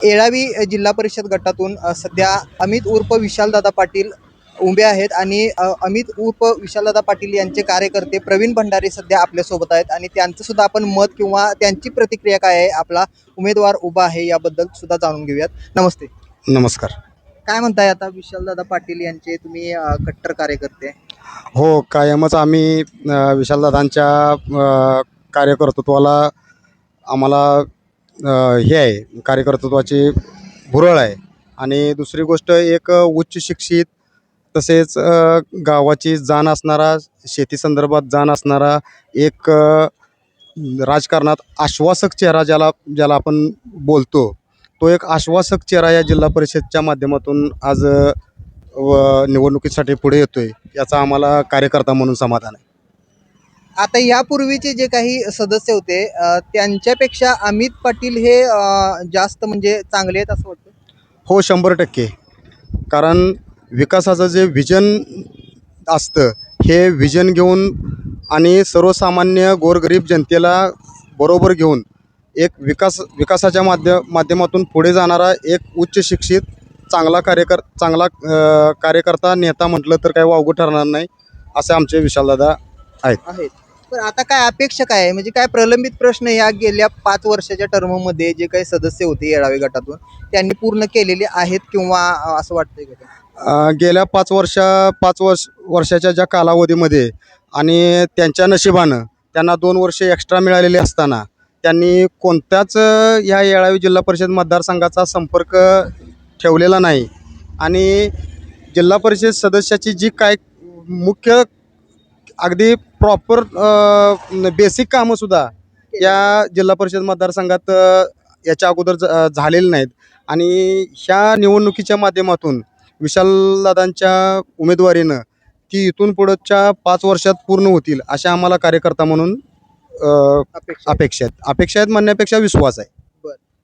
येळावी जिल्हा परिषद गटातून सध्या अमित उर्फ विशालदादा पाटील उभे आहेत आणि अमित उर्फ विशालदादा पाटील यांचे कार्यकर्ते प्रवीण भंडारे सध्या आपल्यासोबत आहेत आणि त्यांचं सुद्धा आपण मत किंवा त्यांची प्रतिक्रिया काय आहे आपला उमेदवार उभा आहे याबद्दल सुद्धा जाणून घेऊयात. नमस्ते. नमस्कार. काय म्हणताय आता विशालदादा पाटील यांचे? तुम्ही कट्टर कार्यकर्ते. हो कायमच आम्ही विशालदादांच्या कार्यकर्तृत्वाला आम्हाला हे आहे कार्यकर्तृत्वाची भुरळ आहे. आणि दुसरी गोष्ट एक उच्च शिक्षित तसेच गावाची जाण असणारा शेती संदर्भात जाण असणारा एक राजकारणात आश्वासक चेहरा ज्याला ज्याला आपण बोलतो तो एक आश्वासक चेहरा या जिल्हा परिषदच्या माध्यमातून आज व निवडणुकीसाठी पुढे येतो आहे याचा आम्हाला कार्यकर्ता म्हणून समाधान आहे. आता यापूर्वीचे जे काही सदस्य होते त्यांच्यापेक्षा अमित पाटील हे जास्त म्हणजे चांगले आहेत असं वाटतं? हो शंभर टक्के. कारण विकासाचं जे व्हिजन असतं हे व्हिजन घेऊन आणि सर्वसामान्य गोरगरीब जनतेला बरोबर घेऊन एक विकास विकासाच्या माध्य माध्यमातून पुढे जाणारा एक उच्च शिक्षित चांगला कार्यकर चांगला कार्यकर्ता नेता म्हटलं तर काही वावगं ठरणार नाही असे आमचे विशालदादा आहेत. पण आता काय अपेक्षा काय आहे? म्हणजे काय प्रलंबित प्रश्न या गेल्या पाच वर्षाच्या टर्ममध्ये जे काही सदस्य होते येळावे गटातून त्यांनी पूर्ण केलेले आहेत किंवा अ, असं वाटतंय का अ, गेल्या पाच वर्षा पाच वर्ष वर्षाच्या ज्या कालावधीमध्ये आणि त्यांच्या नशिबानं त्यांना दोन वर्षे एक्स्ट्रा मिळालेले असताना त्यांनी कोणत्याच अ, ह्या येळावी जिल्हा परिषद मतदारसंघाचा संपर्क ठेवलेला नाही. आणि जिल्हा परिषद सदस्याची जी काय मुख्य अगदी प्रॉपर बेसिक कामंसुद्धा या जिल्हा परिषद मतदारसंघात याच्या अगोदर झालेली नाहीत. आणि ह्या निवडणुकीच्या माध्यमातून विशालदादांच्या उमेदवारीनं ती इथून पुढच्या पाच वर्षात पूर्ण होतील अशा आम्हाला कार्यकर्ता म्हणून अपेक्षा आहेत. अपेक्षा आहेत. म्हणण्यापेक्षा विश्वास आहे.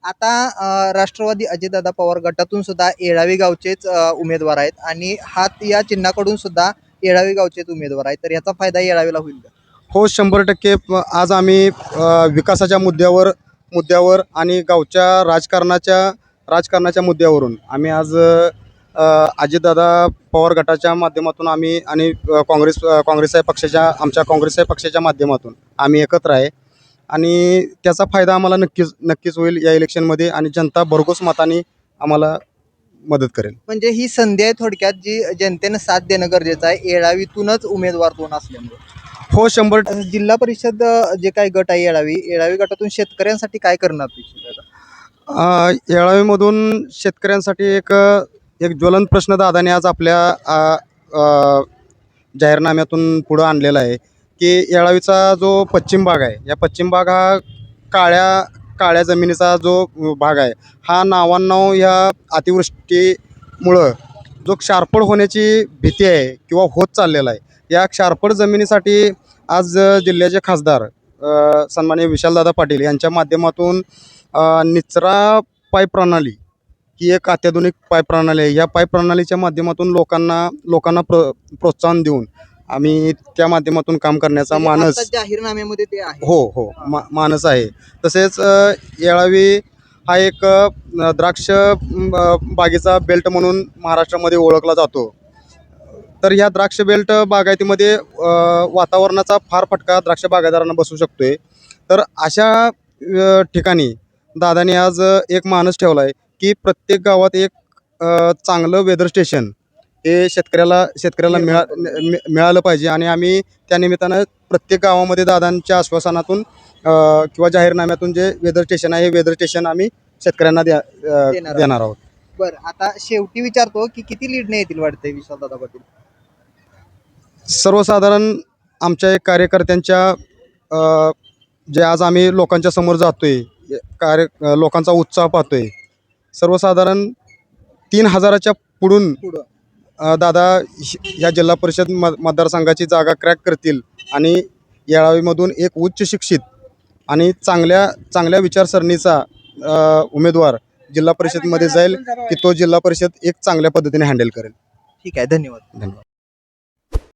आता राष्ट्रवादी अजितदादा पवार गटातून सुद्धा येळावी गावचेच उमेदवार आहेत. आणि हात या चिन्हाकडून सुद्धा येळावी गावचेच उमेदवार आहेत तर याचा फायदा येळावीला होईल का? हो शंभर टक्के. प- आज आम्ही अ, विकासाच्या मुद्द्यावर मुद्द्यावर आणि गावच्या राजकारणाच्या राजकारणाच्या मुद्द्यावरून आम्ही आज अ, अजितदादा पवार गटाच्या माध्यमातून आम्ही आणि अ, काँग्रेस अ, काँग्रेस या पक्षाच्या आमच्या काँग्रेस या पक्षाच्या माध्यमातून आम्ही एकत्र आहे. आणि त्याचा फायदा आम्हाला नक्कीच नक्कीच होईल या इलेक्शनमध्ये आणि जनता भरघोस मताने आम्हाला मदत करेल. म्हणजे ही संधी आहे थोडक्यात जी जनतेनं साथ देणं गरजेचं आहे. येळावीतूनच उमेदवार दोन असल्यामुळे. हो शंभर जिल्हा परिषद जे काही गट आहे येळावी येळावी गटातून शेतकऱ्यांसाठी काय करणार अपेक्षित आहे आता? अ, येळावीमधून शेतकऱ्यांसाठी एक एक ज्वलंत प्रश्न दादाने आज आपल्या अ, अ, जाहीरनाम्यातून पुढं आणलेला आहे की येळावीचा जो पश्चिम भाग आहे या पश्चिम भाग हा काळ्या काळ्या जमिनीचा जो भाग आहे हा नावांनाव ह्या अतिवृष्टीमुळं जो क्षारपड होण्याची भीती आहे किंवा होत चाललेला आहे या क्षारपड जमिनीसाठी आज जिल्ह्याचे खासदार अ, सन्माननीय विशालदादा पाटील यांच्या माध्यमातून निचरा पाईप प्रणाली ही एक अत्याधुनिक पाईप प्रणाली आहे. या पाईप प्रणालीच्या माध्यमातून लोकांना लोकांना प्र प्रोत्साहन देऊन आम्ही त्या माध्यमातून काम करण्याचा म्हणजे मानस आता जाहीरनाम्यामध्ये ते आहे. हो हो मा मानस आहे. तसेच अ, येळावी हा एक अ, द्राक्ष म, बागेचा बेल्ट म्हणून महाराष्ट्रामध्ये ओळखला जातो. तर ह्या द्राक्ष बेल्ट बागायतीमध्ये अ, वातावरणाचा फार फटका द्राक्ष बागायतदारांना बसू शकतोय. तर अशा अ, ठिकाणी दादाने आज अ, एक मानस ठेवला आहे की प्रत्येक गावात एक अ, चांगलं वेदर स्टेशन हे शेतकऱ्याला शेतकऱ्याला मिळा मिळालं पाहिजे. आणि आम्ही त्या निमित्तानं प्रत्येक गावामध्ये दादांच्या आश्वासनातून किंवा जाहीरनाम्यातून जे वेदर स्टेशन आहे हे वेदर स्टेशन आम्ही शेतकऱ्यांना द्या देणार आहोत. बरं आता शेवटी विचारतो की किती लीडने येतील वाटतंय विशालदादा पाटील? सर्वसाधारण आमच्या एक कार्यकर्त्यांच्या जे आज आम्ही लोकांच्या समोर जातोय कार्य लोकांचा उत्साह पाहतोय सर्वसाधारण तीन हजाराच्या पुढून दादा ह्या जिल्हा परिषद म मतदारसंघाची जागा क्रॅक करतील आणि येळावीमधून एक उच्च शिक्षित आणि चांगल्या चांगल्या विचारसरणीचा उमेदवार जिल्हा परिषदमध्ये जाईल की तो जिल्हा परिषद एक चांगल्या पद्धतीने हँडल करेल. ठीक आहे धन्यवाद. धन्यवाद.